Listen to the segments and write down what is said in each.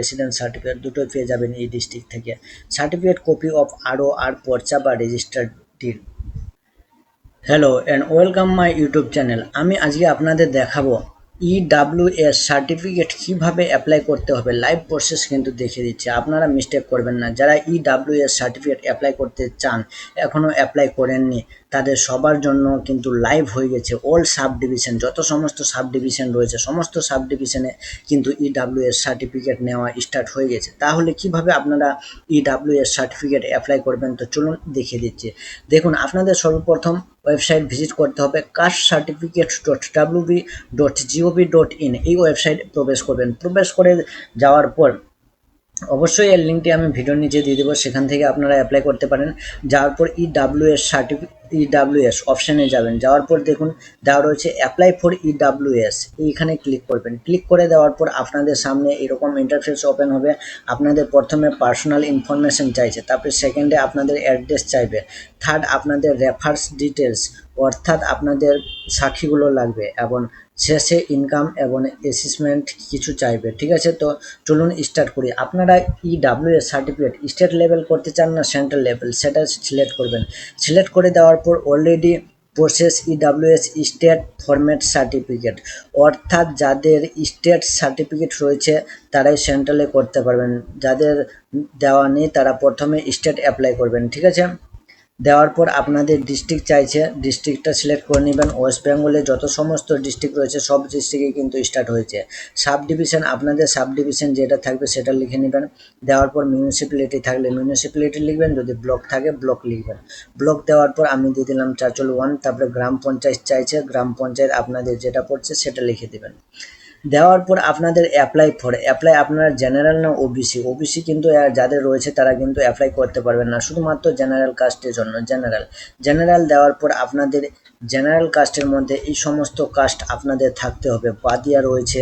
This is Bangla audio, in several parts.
রেসিডেন্স সার্টিফিকেট দুটোই পেয়ে যাবেন এই ডিস্ট্রিক্ট থেকে। সার্টিফিকেট কপি অফ আরও আর পর্চা বা registered deed hello and welcome my YouTube channel আমি আজকে আপনাদের দেখাবো ইডাব্লিউএস সার্টিফিকেট কীভাবে অ্যাপ্লাই করতে হবে? লাইভ প্রসেস কিন্তু দেখিয়ে দিচ্ছে। আপনারা মিস্টেক করবেন না। যারা E ইডাব্লিউএস সার্টিফিকেট অ্যাপ্লাই করতে চান এখনও অ্যাপ্লাই করেননি, তাদের সবার জন্য কিন্তু লাইভ হয়ে গেছে। অল সাব ডিভিশন যত সমস্ত সাব ডিভিশন রয়েছে, সমস্ত সাব ডিভিশনে কিন্তু E ইডাব্লিউএস সার্টিফিকেট নেওয়া স্টার্ট হয়ে গেছে। তাহলে কীভাবে আপনারা E ইডাব্লিউএস সার্টিফিকেট অ্যাপ্লাই করবেন? তো চলুন দেখিয়ে দিচ্ছি। দেখুন, আপনাদের সর্বপ্রথম ওয়েবসাইট ভিজিট করতে হবে caste certificate dot WB dot GOV dot in. এই ওয়েবসাইট প্রবেশ করবেন। প্রবেশ করে যাওয়ার পর অবশ্যই এর লিঙ্কটি আমি ভিডিওর নিচে দিয়ে দেবো, সেখান থেকে আপনারা অ্যাপ্লাই করতে পারেন। যাওয়ার পর ই ডাব্লিউএস সার্টিফিকেট ইডাব্লিউএস অপশানে যাবেন। যাওয়ার পর দেখুন, দেওয়া রয়েছে অ্যাপ্লাই ফর ইডাব্লিউএস এইখানে ক্লিক করবেন। ক্লিক করে দেওয়ার পর আপনাদের সামনে এরকম ইন্টারফেস ওপেন হবে। আপনাদের প্রথমে পার্সোনাল ইনফরমেশন চাইছে, তারপরে সেকেন্ডে আপনাদের অ্যাড্রেস চাইবে। থার্ড আপনাদের রেফার্স ডিটেলস অর্থাৎ আপনাদের সাক্ষীগুলো লাগবে এবং শেষে ইনকাম এবং অ্যাসেসমেন্ট কিছু চাইবে, ঠিক আছে? তো চলুন স্টার্ট করি। আপনারা E WS certificate state level করতে চান না সেন্ট্রাল লেভেল সেটা সিলেক্ট করবেন। সিলেক্ট করে দেওয়ার পর already process EWS state format certificate অর্থাৎ যাদের স্টেট সার্টিফিকেট রয়েছে, তারাই সেন্ট্রালে করতে পারবেন। যাদের দেওয়া নেই, তারা প্রথমে স্টেট অ্যাপ্লাই করবেন, ঠিক আছে? দেওয়ার পর আপনাদের ডিস্ট্রিক্ট চাইছে। ডিস্ট্রিক্টটা সিলেক্ট করে নেবেন। ওয়েস্ট বেঙ্গলে যত সমস্ত ডিস্ট্রিক্ট রয়েছে, সব ডিস্ট্রিক্টে কিন্তু স্টার্ট হয়েছে। সাব ডিভিশন আপনাদের সাব ডিভিশন যেটা থাকবে সেটা লিখে নেবেন। দেওয়ার পর মিউনিসিপ্যালিটি থাকলে মিউনিসিপ্যালিটি লিখবেন, যদি ব্লক থাকে ব্লক লিখবেন। ব্লক দেওয়ার পর আমি দিয়ে দিলাম চারচল ওয়ান তারপরে গ্রাম পঞ্চায়েত চাইছে। গ্রাম পঞ্চায়েত আপনাদের যেটা পড়ছে সেটা লিখে দেবেন। দেওয়ার পর আপনাদের অ্যাপ্লাই ফর অ্যাপ্লাই আপনারা জেনারেল না ওবিসি ওবিসি কিন্তু যাদের রয়েছে তারা কিন্তু অ্যাপ্লাই করতে পারবেন না। শুধুমাত্র জেনারেল কাস্টের জন্য জেনারেল জেনারেল দেওয়ার পর আপনাদের জেনারেল কাস্টের মধ্যে এই সমস্ত কাস্ট আপনাদের থাকতে হবে। বাদিয়া রয়েছে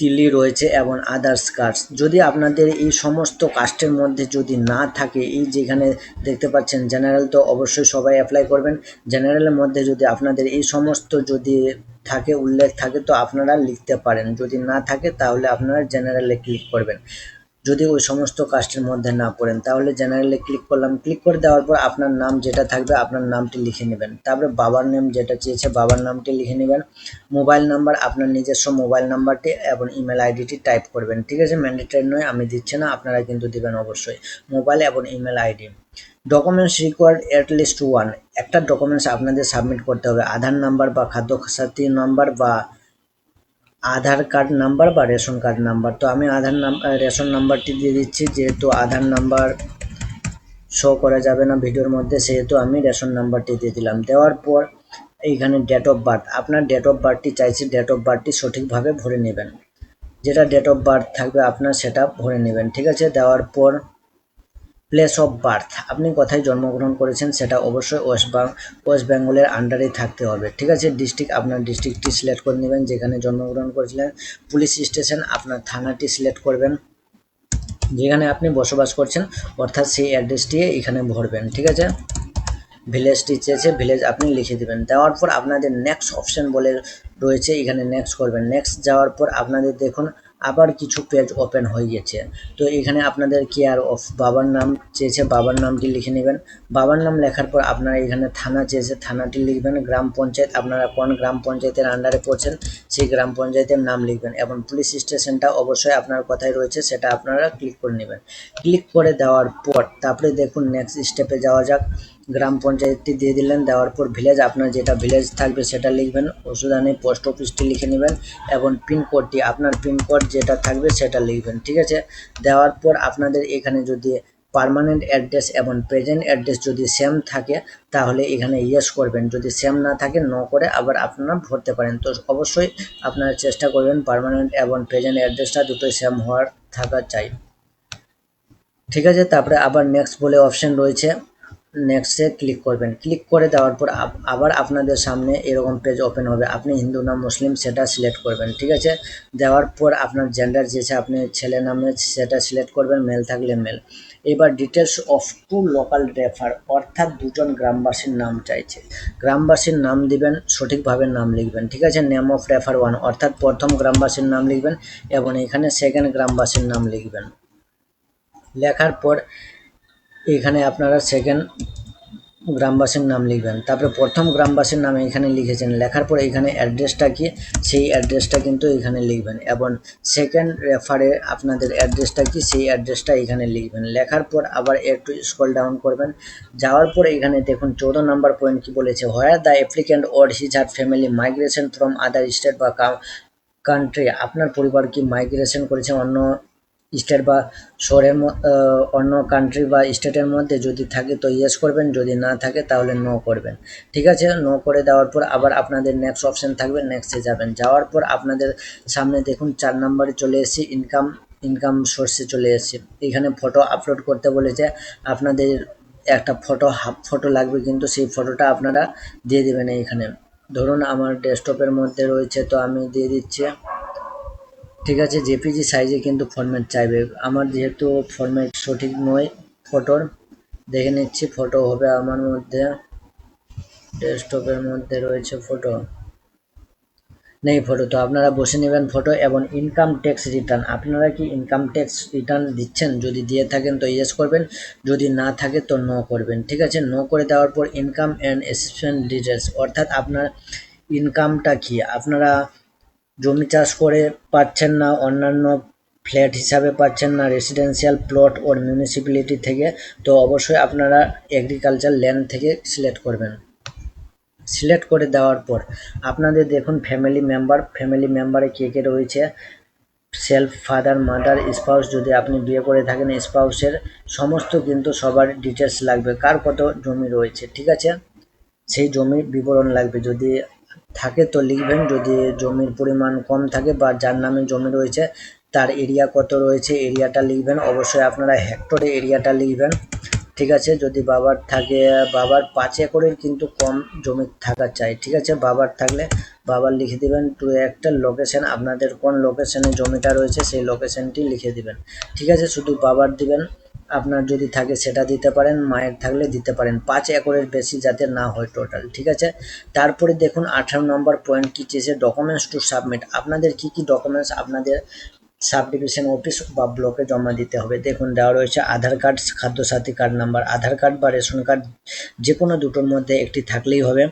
তিলি রয়েছে এবং আদার্স কাস্ট যদি আপনাদের এই সমস্ত কাস্টের মধ্যে যদি না থাকে, এই যেখানে দেখতে পাচ্ছেন জেনারেল তো অবশ্যই সবাই অ্যাপ্লাই করবেন। জেনারেলের মধ্যে যদি আপনাদের এই সমস্ত যদি থাকে, উল্লেখ থাকে, তো আপনারা লিখতে পারেন। যদি না থাকে, তাহলে আপনারা জেনারেলে ক্লিক করবেন। যদি ওই সমস্ত কাস্টের মধ্যে না পড়েন, তাহলে জেনারেলে ক্লিক করলাম। ক্লিক করে দেওয়ার পর আপনার নাম যেটা থাকবে, আপনার নামটি লিখে নেবেন। তারপরে বাবার নাম যেটা চেয়েছে, বাবার নামটি লিখে নেবেন। মোবাইল নাম্বার আপনার নিজস্ব মোবাইল নাম্বারটি এবং ইমেল আইডিটি টাইপ করবেন। ঠিক আছে? ম্যান্ডেটারি নয়, আমি দিচ্ছি না, আপনারা কিন্তু দিবেন অবশ্যই। মোবাইল এবং email ID documents required at least one একটা ডকুমেন্টস আপনাদের সাবমিট করতে হবে। আধার নাম্বার বা খাদ্য সাথী নাম্বার বা আধার কার্ড নাম্বার বা রেশন কার্ড নাম্বার। তো আমি আধার নাম রেশন নাম্বারটি দিয়ে দিচ্ছি, যেহেতু আধার নাম্বার শো করা যাবে না ভিডিওর মধ্যে, সেহেতু আমি রেশন নাম্বারটি দিয়ে দিলাম। দেওয়ার পর এইখানে ডেট অফ বার্থ আপনার ডেট অফ বার্থটি চাইছি ডেট অফ বার্থটি সঠিকভাবে ভরে নেবেন। যেটা ডেট অফ বার্থ থাকবে আপনার, সেটা ভরে নেবেন, ঠিক আছে? দেওয়ার পর প্লেস অফ বার্থ আপনি কোথায় জন্মগ্রহণ করেছেন সেটা অবশ্যই ওয়েস্ট ওয়েস্ট বেঙ্গলের আন্ডারেই থাকতে হবে। ঠিক আছে? ডিস্ট্রিক্ট আপনার ডিস্ট্রিক্টটি সিলেক্ট করে নেবেন, যেখানে জন্মগ্রহণ করেছিলেন। পুলিশ স্টেশন আপনার থানাটি সিলেক্ট করবেন। যেখানে আপনি বসবাস করছেন, অর্থাৎ সেই অ্যাড্রেসটি এখানে ভরবেন। ঠিক আছে? ভিলেজটি চেয়েছে ভিলেজ আপনি লিখে দেবেন। দেওয়ার পর আপনাদের নেক্সট অপশন বলে রয়েছে, এখানে নেক্সট করবেন। নেক্সট যাওয়ার পর আপনাদের দেখুন আবার কিছু পেজ ওপেন হয়ে গেছে। তো এখানে আপনাদের কেয়ার অফ বাবার নাম চেয়েছে, বাবার নামটি লিখে নেবেন। বাবার নাম লেখার পর আপনারা এখানে থানা চেয়েছে, থানাটি লিখবেন, গ্রাম পঞ্চায়েত। আপনারা কোন গ্রাম পঞ্চায়েতের আন্ডারে পড়ছেন, সেই গ্রাম পঞ্চায়েতের নাম লিখবেন এবং পুলিশ স্টেশনটা অবশ্যই আপনার কথায় রয়েছে, সেটা আপনারা ক্লিক করে নেবেন। ক্লিক করে দেওয়ার পর, তারপরে দেখুন নেক্সট স্টেপে যাওয়া যাক। গ্রাম পঞ্চায়েতটি দিয়ে দিলেন। দেওয়ার পর ভিলেজ আপনার যেটা ভিলেজ থাকবে সেটা লিখবেন। ওষুধানি পোস্ট অফিসটি লিখে নেবেন এবং পিনকোডটি আপনার পিনকোড যেটা থাকবে সেটা লিখবেন, ঠিক আছে? দেওয়ার পর আপনাদের এখানে যদি পার্মানেন্ট অ্যাড্রেস এবং প্রেজেন্ট অ্যাড্রেস যদি সেম থাকে, তাহলে এখানে ইয়েস করবেন। যদি সেম না থাকে ন করে আবার আপনারা ভরতে পারেন। তো অবশ্যই আপনারা চেষ্টা করবেন পার্মানেন্ট এবং প্রেজেন্ট অ্যাড্রেসটা দুটোই সেম হওয়ার থাকা চাই। ঠিক আছে? তারপরে আবার নেক্সট বলে অপশন রয়েছে। নেক্সটে ক্লিক করবেন। ক্লিক করে দেওয়ার পর আবার আপনাদের সামনে এরকম পেজ ওপেন হবে। আপনি হিন্দু না মুসলিম, সেটা সিলেক্ট করবেন, ঠিক আছে? দেওয়ার পর আপনার জেন্ডার যেছে আপনি ছেলে নামে সেটা সিলেক্ট করবেন মেল থাকলে মেল এবার details of two local refer অর্থাৎ দুজন গ্রামবাসীর নাম চাইছে। গ্রামবাসীর নাম দিবেন, সঠিকভাবে নাম লিখবেন, ঠিক আছে? নেম অফ রেফার ওয়ান অর্থাৎ প্রথম গ্রামবাসীর নাম লিখবেন এবং এখানে সেকেন্ড গ্রামবাসীর নাম লিখবেন। লেখার পর এখানে আপনারা সেকেন্ড গ্রামবাসীর নাম লিখবেন। তারপরে প্রথম গ্রামবাসীর নাম এখানে লিখেছেন। লেখার পর এখানে অ্যাড্রেসটা কি? সেই অ্যাড্রেসটা কিন্তু এখানে লিখবেন। এবং সেকেন্ড রেফারে আপনাদের অ্যাড্রেসটা কি? সেই অ্যাড্রেসটা এখানে লিখবেন। লেখার পর আবার একটু স্ক্রল ডাউন করবেন। যাওয়ার পর এখানে দেখুন, চৌদ্দ নম্বর পয়েন্ট কি বলেছে? Where the applicant or his her family migration from other state বা কান্ট্রি আপনার পরিবার কি মাইগ্রেশন করেছে? অন্য স্টেট বা শহরের অন্য কান্ট্রি বা স্টেটের মধ্যে যদি থাকে তো ইয়েস করবেন, যদি না থাকে তাহলে নো করবেন। ঠিক আছে? নো করে দেওয়ার পর আবার আপনাদের নেক্সট অপশন থাকবে নেক্সটে যাবেন। যাওয়ার পর আপনাদের সামনে দেখুন চার নম্বরে চলে এসেছি ইনকাম ইনকাম সোর্সে চলে এসেছি। এখানে ফটো আপলোড করতে বলেছে, আপনাদের একটা ফটো হাফ ফটো লাগবে কিন্তু সেই ফটোটা আপনারা দিয়ে দেবেন এইখানে। ধরুন আমার ডেস্কটপের মধ্যে রয়েছে, তো আমি দিয়ে দিচ্ছি। ঠিক আছে, জেপিজি সাইজে কিন্তু ফরম্যাট চাইবে। আমার যেহেতু ফরম্যাট সঠিক নয় ফটোর দেখে নিচ্ছি ফটো হবে আমার মধ্যে ডেস্কটপের মধ্যে রয়েছে ফটো নেই ফটো তো আপনারা বসে নেবেন ফটো এবং ইনকাম ট্যাক্স রিটার্ন আপনারা কি ইনকাম ট্যাক্স রিটার্ন দিচ্ছেন? যদি দিয়ে থাকেন তো ইয়েস করবেন, যদি না থাকে তো নো করবেন। ঠিক আছে নো করে দেওয়ার পর ইনকাম অ্যান্ড এসেশন ডিটেলস অর্থাৎ আপনার ইনকামটা কি? আপনারা জমি চাষ করে পাচ্ছেন না, অন্যান্য ফ্ল্যাট হিসাবে পাচ্ছেন না রেসিডেন্সিয়াল প্লট ওর মিউনিসিপ্যালিটি থেকে, তো অবশ্যই আপনারা এগ্রিকালচার ল্যান্ড থেকে সিলেক্ট করবেন। সিলেক্ট করে দেওয়ার পর, আপনাদের দেখুন ফ্যামিলি মেম্বার ফ্যামিলি মেম্বারে কে কে রয়েছে? সেলফ ফাদার মাদার স্পাউস যদি আপনি বিয়ে করে থাকেন স্পাউসের সমস্ত কিন্তু সবার ডিটেলস লাগবে, কার কত জমি রয়েছে, ঠিক আছে? সেই জমির বিবরণ লাগবে, যদি থাকে তো লিখবেন। যদি জমির পরিমাণ কম থাকে বা যার নামে জমি রয়েছে, তার এরিয়া কত রয়েছে এরিয়াটা লিখবেন। অবশ্যই আপনারা হেক্টরে এরিয়াটা লিখবেন। ঠিক আছে? যদি বাবার থাকে, বাবার পাঁচ একরের কিন্তু কম জমি থাকা চাই। ঠিক আছে? বাবার থাকলে বাবার লিখে দিবেন। টু একটা লোকেশন আপনাদের কোন লোকেশনে জমিটা রয়েছে, সেই লোকেশনটি লিখে দিবেন। ঠিক আছে? শুধু বাবার দিবেন। আপনার যদি থাকে সেটা দিতে পারেন, মায়ের থাকলে দিতে পারেন। পাঁচ একরের বেশি যাতে না হয় টোটাল ঠিক আছে? তারপরে দেখুন, আঠারো নম্বর পয়েন্ট কী চেয়েছে ডকুমেন্টস টু সাবমিট আপনাদের কি কি ডকুমেন্টস আপনাদের সাব ডিভিশন অফিস বা ব্লকে জমা দিতে হবে? দেখুন, দেওয়া রয়েছে Aadhaar card Khadyasathi card number Aadhaar card বা রেশন কার্ড যে কোনো দুটোর মধ্যে একটি থাকলেই হবে।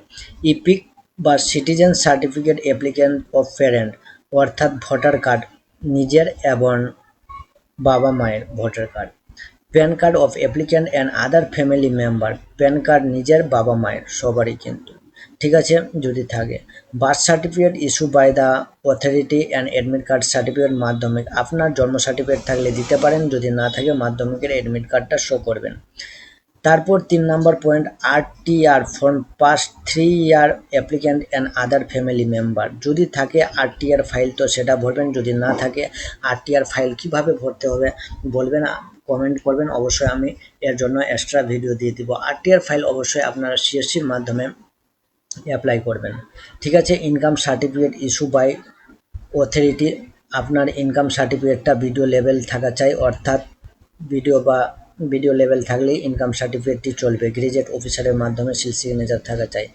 ইপিক বা citizen certificate applicant of parent অর্থাৎ ভোটার কার্ড নিজের এবং বাবা মায়ের voter card PAN card of applicant and other family member. PAN card নিজের বাবা মায়ের, সবারই কিন্তু। ঠিক আছে? যদি থাকে। Birth certificate issue by the authority and admit card certificate মাধ্যমিক। আপনার জন্ম সার্টিফিকেট থাকলে দিতে পারেন, যদি না থাকে মাধ্যমিকের অ্যাডমিট কার্ডটা শো করবেন। তারপর তিন নম্বর point R T R form pass three year applicant and other family member যদি থাকে আর টি আর ফাইল তো সেটা ভরবেন, যদি না থাকে আর টি আর ফাইল কীভাবে ভরতে হবে বলবেন কমেন্ট করবেন। অবশ্যই আমি এর জন্য এক্সট্রা ভিডিও দিয়ে দিব। আর টি আর ফাইল অবশ্যই আপনারা সিএসসির মাধ্যমে অ্যাপ্লাই করবেন। ঠিক আছে income certificate issue by authority আপনার ইনকাম সার্টিফিকেটটা ভিডিও লেভেল থাকা চাই, অর্থাৎ ভিডিও বা ভিডিও লেভেল থাকলেই ইনকাম সার্টিফিকেটটি চলবে। গ্রেজুয়েট অফিসারের মাধ্যমে সিল সিগনেচার থাকা চাই।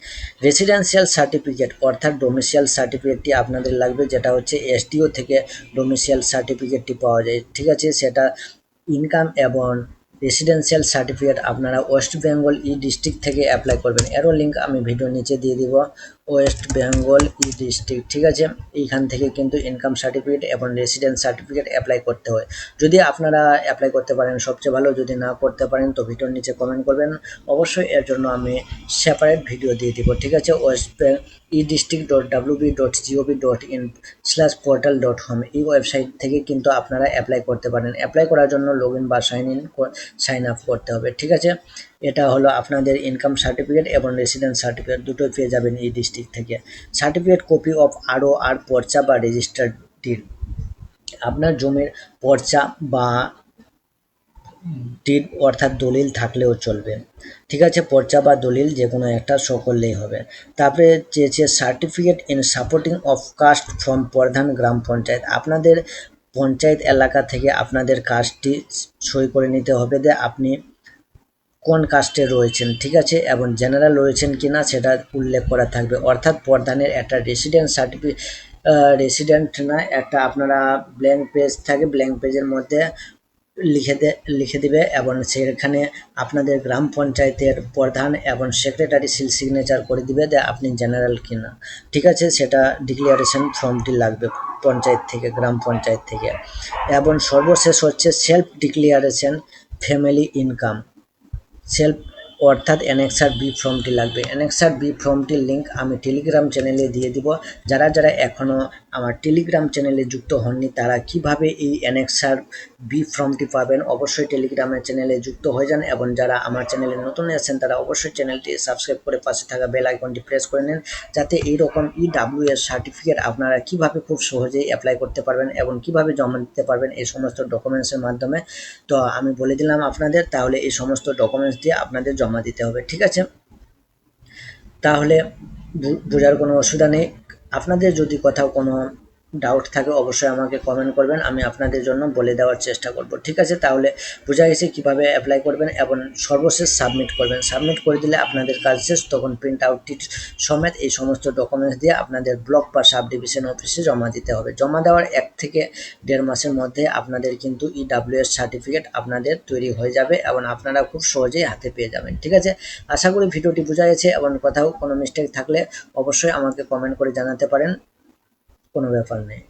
রেসিডেন্সিয়াল সার্টিফিকেট অর্থাৎ ডোমিসিয়াল সার্টিফিকেটটি আপনাদের লাগবে, যেটা হচ্ছে এসডিও থেকে ডোমিসিয়াল সার্টিফিকেটটি পাওয়া যায়। ঠিক আছে? সেটা ইনকাম এবং রেসিডেন্সিয়াল সার্টিফিকেট আপনারা ওয়েস্ট বেঙ্গল ই ডিস্ট্রিক্ট থেকে অ্যাপ্লাই করবেন। এরও লিঙ্ক আমি ভিডিও নিচে দিয়ে দিব। ওয়েস্ট বেঙ্গল ই ডিস্ট্রিক্ট ঠিক আছে? এইখান থেকে কিন্তু ইনকাম সার্টিফিকেট এবং রেসিডেন্স সার্টিফিকেট অ্যাপ্লাই করতে হয়। যদি আপনারা অ্যাপ্লাই করতে পারেন, সবচেয়ে ভালো। যদি না করতে পারেন, তো ভিডিওর নিচে কমেন্ট করবেন। অবশ্যই এর জন্য আমি সেপারেট ভিডিও দিয়ে দিব, ঠিক আছে? West E district dot WB dot GOV dot in slash portal dot com এই ওয়েবসাইট থেকে কিন্তু আপনারা অ্যাপ্লাই করতে পারেন। অ্যাপ্লাই করার জন্য লগ ইন বা সাইন ইন সাইন আপ করতে হবে, ঠিক আছে? এটা হলো আপনাদের ইনকাম সার্টিফিকেট এবং রেসিডেন্স সার্টিফিকেট দুটোই পেয়ে যাবেন এই ডিস্ট্রিক্ট থেকে সার্টিফিকেট কপি অফ আরও আর পর্চা বা রেজিস্টার্ড ডিড আপনার জমির পর্চা বা ডিড অর্থাৎ দলিল থাকলেও চলবে। ঠিক আছে, পর্চা বা দলিল যে কোনো একটা শো করলেই হবে। তারপরে চেয়েছে certificate in supporting of caste from প্রধান গ্রাম পঞ্চায়েত। আপনাদের পঞ্চায়েত এলাকা থেকে আপনাদের কাজটি সই করে নিতে হবে যে আপনি কোন কাস্টে রয়েছেন, ঠিক আছে? এবং জেনারেল রয়েছেন কি না সেটা উল্লেখ করা থাকবে। অর্থাৎ প্রধানের একটা রেসিডেন্ট সার্টিফিকেট রেসিডেন্ট না, একটা আপনারা ব্ল্যাঙ্ক পেজ থাকে ব্ল্যাঙ্ক পেজের মধ্যে লিখে দে, লিখে দিবে এবং সেখানে আপনাদের গ্রাম পঞ্চায়েতের প্রধান এবং সেক্রেটারি সিল সিগনেচার করে দিবে যে আপনি জেনারেল কিনা। ঠিক আছে? সেটা ডিক্লিয়ারেশন ফর্মটি লাগবে পঞ্চায়েত থেকে, গ্রাম পঞ্চায়েত থেকে। এবং সর্বশেষ হচ্ছে self declaration family income self অর্থাৎ অ্যানেক্সার বি ফর্মটি লাগবে। অ্যানেক্সার বি ফর্মটির লিঙ্ক আমি টেলিগ্রাম চ্যানেলে দিয়ে দিব। যারা যারা এখনও আমার টেলিগ্রাম চ্যানেলে যুক্ত হননি, তারা কীভাবে এই অ্যানেক্সার বি ফর্মটি পাবেন। অবশ্যই টেলিগ্রামের চ্যানেলে যুক্ত হয়ে যান এবং যারা আমার চ্যানেলে নতুন আছেন, তারা অবশ্যই চ্যানেলটি সাবস্ক্রাইব করে পাশে থাকা বেল আইকনটি প্রেস করে নেন, যাতে এইরকম ই ডাব্লিউ সার্টিফিকেট আপনারা কীভাবে খুব সহজেই অ্যাপ্লাই করতে পারবেন এবং কীভাবে জমা দিতে পারবেন এই সমস্ত ডকুমেন্টসের মাধ্যমে। তো আমি বলে দিলাম আপনাদের, তাহলে এই সমস্ত ডকুমেন্টস দিয়ে আপনাদের জমা দিতে হবে, ঠিক আছে? তাহলে বোঝার কোনো অসুবিধা নেই। আপনাদের যদি কোথাও কোনো ডাউট থাকে, অবশ্যই আমাকে কমেন্ট করবেন, আমি আপনাদের জন্য বলে দেওয়ার চেষ্টা করব, ঠিক আছে? তাহলে বোঝা গেছে কীভাবে অ্যাপ্লাই করবেন এবং সর্বশেষ সাবমিট করবেন। সাবমিট করে দিলে আপনাদের কাজ শেষ, তখন প্রিন্ট আউটটি সমেত এই সমস্ত ডকুমেন্টস দিয়ে আপনাদের ব্লক বা সাব ডিভিশন অফিসে জমা দিতে হবে। জমা দেওয়ার এক থেকে দেড় মাসের মধ্যে আপনাদের কিন্তু E ইডাব্লিউএস সার্টিফিকেট আপনাদের তৈরি হয়ে যাবে এবং আপনারা খুব সহজেই হাতে পেয়ে যাবেন, ঠিক আছে? আশা করি ভিডিওটি বোঝা গেছে এবং কোথাও কোনো মিস্টেক থাকলে অবশ্যই আমাকে কমেন্ট করে জানাতে পারেন। কোনো ব্যাপার নেই।